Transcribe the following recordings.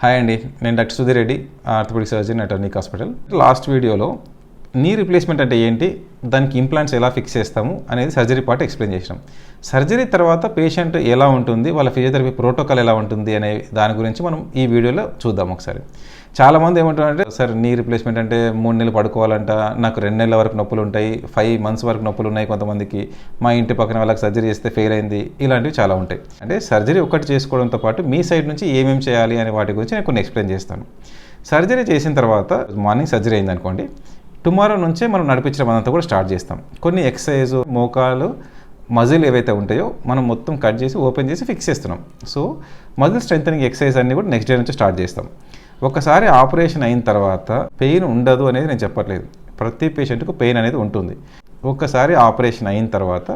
Hi అండి నేను doctor Sudheer Reddy orthopaedic surgeon at Arnik hospital. Last వీడియోలో knee replacement అంటే ఏంటి దానికి ఇంప్లాంట్స్ ఎలా ఫిక్స్ చేస్తాము అనేది సర్జరీ పార్ట్ ఎక్స్ప్లెయిన్ చేసినాం. సర్జరీ తర్వాత పేషెంట్ ఎలా ఉంటుంది వాళ్ళ ఫిజియోథెరపీ ప్రోటోకాల్ ఎలా ఉంటుంది అనే దాని గురించి మనం ఈ వీడియోలో చూద్దాం ఒకసారి. చాలామంది ఏమంటారంటే సార్ నీ రిప్లేస్మెంట్ అంటే మూడు నెలలు పడుకోవాలంట. నాకు రెండు నెలల వరకు నొప్పులు ఉంటాయి. ఫైవ్ మంత్స్ వరకు నొప్పులు ఉన్నాయి కొంతమందికి. మా ఇంటి పక్కన వాళ్ళకి సర్జరీ చేస్తే ఫెయిల్ అయింది. ఇలాంటివి చాలా ఉంటాయి. అంటే సర్జరీ ఒకటి చేసుకోవడంతో పాటు మీ సైడ్ నుంచి ఏమేమి చేయాలి అనే వాటి గురించి నేను కొన్ని ఎక్స్ప్లెయిన్ చేస్తాను. సర్జరీ చేసిన తర్వాత మార్నింగ్ సర్జరీ అయింది అనుకోండి టుమారో నుంచే మనం నడిపించడం అదంతా కూడా స్టార్ట్ చేస్తాం. కొన్ని ఎక్సర్సైజ్ మోకాలు మజిల్ ఏవైతే ఉంటాయో మనం మొత్తం కట్ చేసి ఓపెన్ చేసి ఫిక్స్ చేస్తున్నాం. సో మజిల్ స్ట్రెంగ్ ఎక్సర్సైజ్ అన్ని కూడా నెక్స్ట్ డే నుంచి స్టార్ట్ చేస్తాం. ఒకసారి ఆపరేషన్ అయిన తర్వాత పెయిన్ ఉండదు అనేది నేను చెప్పట్లేదు. ప్రతి పేషెంట్కు పెయిన్ అనేది ఉంటుంది. ఒక్కసారి ఆపరేషన్ అయిన తర్వాత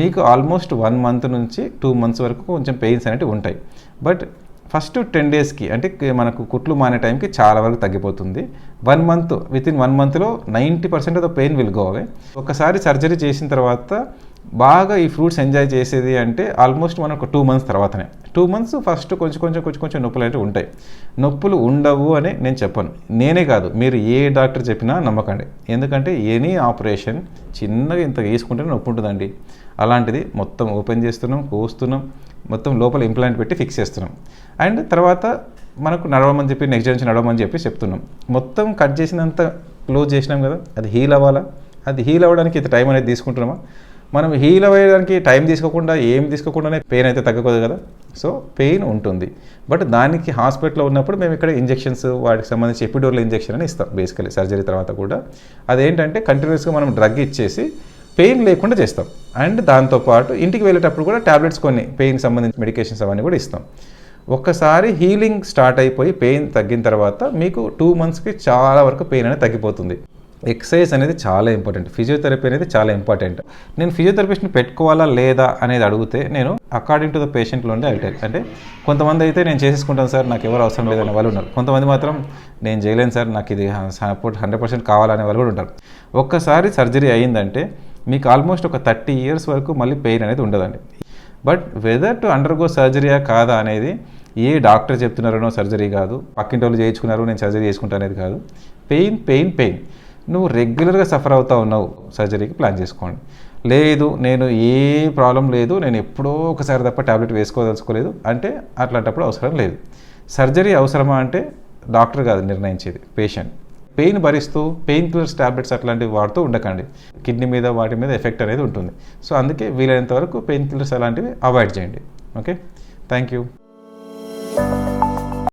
మీకు ఆల్మోస్ట్ వన్ మంత్ నుంచి టూ మంత్స్ వరకు కొంచెం పెయిన్స్ అనేవి ఉంటాయి. బట్ ఫస్ట్ టెన్ డేస్కి అంటే మనకు కుట్లు మానే టైంకి చాలా వరకు తగ్గిపోతుంది. One month with in one మంత్లో ninety percent of the pain will go away. ఒకసారి సర్జరీ చేసిన తర్వాత బాగా ఈ ఫ్రూట్స్ ఎంజాయ్ చేసేది అంటే ఆల్మోస్ట్ మనకు టూ మంత్స్ తర్వాతనే. టూ మంత్స్ ఫస్ట్ కొంచెం కొంచెం కొంచెం కొంచెం నొప్పులు అయితే ఉంటాయి. నొప్పులు ఉండవు అని నేను చెప్పను. నేనే కాదు మీరు ఏ డాక్టర్ చెప్పినా నమ్మకండి. ఎందుకంటే ఎనీ ఆపరేషన్ చిన్నగా ఇంత వేసుకుంటేనే నొప్పి ఉంటుందండి. అలాంటిది మొత్తం ఓపెన్ చేస్తున్నాం కోస్తున్నాం మొత్తం లోపల ఇంప్లాంట్ పెట్టి ఫిక్స్ చేస్తున్నాం. అండ్ తర్వాత మనకు నడవమని చెప్పి నెక్స్ట్ డే నుంచి నడవమని చెప్పి చెప్తున్నాం. మొత్తం కట్ చేసినంత క్లోజ్ చేసినాం కదా అది హీల్ అవ్వాలా? అది హీల్ అవ్వడానికి ఇంత టైం అనేది తీసుకుంటున్నామా? మనం హీల్ అవ్వడానికి టైం తీసుకోకుండా ఏం తీసుకోకుండానే పెయిన్ అయితే తగ్గకూడదు కదా. సో పెయిన్ ఉంటుంది. బట్ దానికి హాస్పిటల్లో ఉన్నప్పుడు మేము ఇక్కడ ఇంజెక్షన్స్ వాటికి సంబంధించి ఎపిడోర్ల ఇంజెక్షన్ అని ఇస్తాం బేసికలీ సర్జరీ తర్వాత కూడా. అదేంటంటే కంటిన్యూస్గా మనం డ్రగ్ ఇచ్చేసి పెయిన్ లేకుండా చేస్తాం. అండ్ దాంతోపాటు ఇంటికి వెళ్ళేటప్పుడు కూడా టాబ్లెట్స్ కొన్ని పెయిన్ సంబంధించిన మెడికేషన్స్ అవన్నీ కూడా ఇస్తాం. ఒక్కసారి హీలింగ్ స్టార్ట్ అయిపోయి పెయిన్ తగ్గిన తర్వాత మీకు టూ మంత్స్కి చాలా వరకు పెయిన్ అనేది తగ్గిపోతుంది. ఎక్సర్సైజ్ అనేది చాలా ఇంపార్టెంట్ ఫిజియోథెరపీ అనేది చాలా ఇంపార్టెంట్ నేను ఫిజియోథెరపిస్ట్ని పెట్టుకోవాలా లేదా అనేది అడిగితే నేను అకార్డింగ్ టు ద పేషెంట్లో ఉండే ఐటెల్ అంటే కొంతమంది అయితే నేను చేసేసుకుంటాను సార్ నాకు ఎవరు అవసరం లేదనే వాళ్ళు ఉన్నారు. కొంతమంది మాత్రం నేను చేయలేను సార్ నాకు ఇది సపోర్ట్ హండ్రెడ్ పర్సెంట్ కావాలనే వాళ్ళు కూడా ఉంటారు. ఒక్కసారి సర్జరీ అయ్యిందంటే మీకు ఆల్మోస్ట్ ఒక థర్టీ ఇయర్స్ వరకు మళ్ళీ పెయిన్ అనేది ఉండదండి. బట్ వెదర్ టు అండర్గో సర్జరీయా కాదా అనేది ఏ డాక్టర్ చెప్తున్నారనో సర్జరీ కాదు. పక్కింటి వాళ్ళు చేయించుకున్నారు నేను సర్జరీ చేసుకుంటా అనేది కాదు. పెయిన్ పెయిన్ పెయిన్ నువ్వు రెగ్యులర్గా సఫర్ అవుతా ఉన్నావు. సర్జరీకి ప్లాన్ చేసుకోండి. లేదు నేను ఏ ప్రాబ్లం లేదు నేను ఎప్పుడో ఒకసారి తప్ప టాబ్లెట్ వేసుకోదలుచుకోలేదు అంటే అట్లాంటప్పుడు అవసరం లేదు. సర్జరీ అవసరమా అంటే డాక్టర్ కాదు నిర్ణయించేది పేషెంట్. పెయిన్ భరిస్తూ పెయిన్ కిల్లర్స్ టాబ్లెట్స్ అట్లాంటివి వాడుతూ ఉండకండి. కిడ్నీ మీద వాటి మీద ఎఫెక్ట్ అనేది ఉంటుంది. సో అందుకే వీలైనంత వరకు పెయిన్ కిల్లర్స్ అలాంటివి అవాయిడ్ చేయండి. ఓకే? Thank you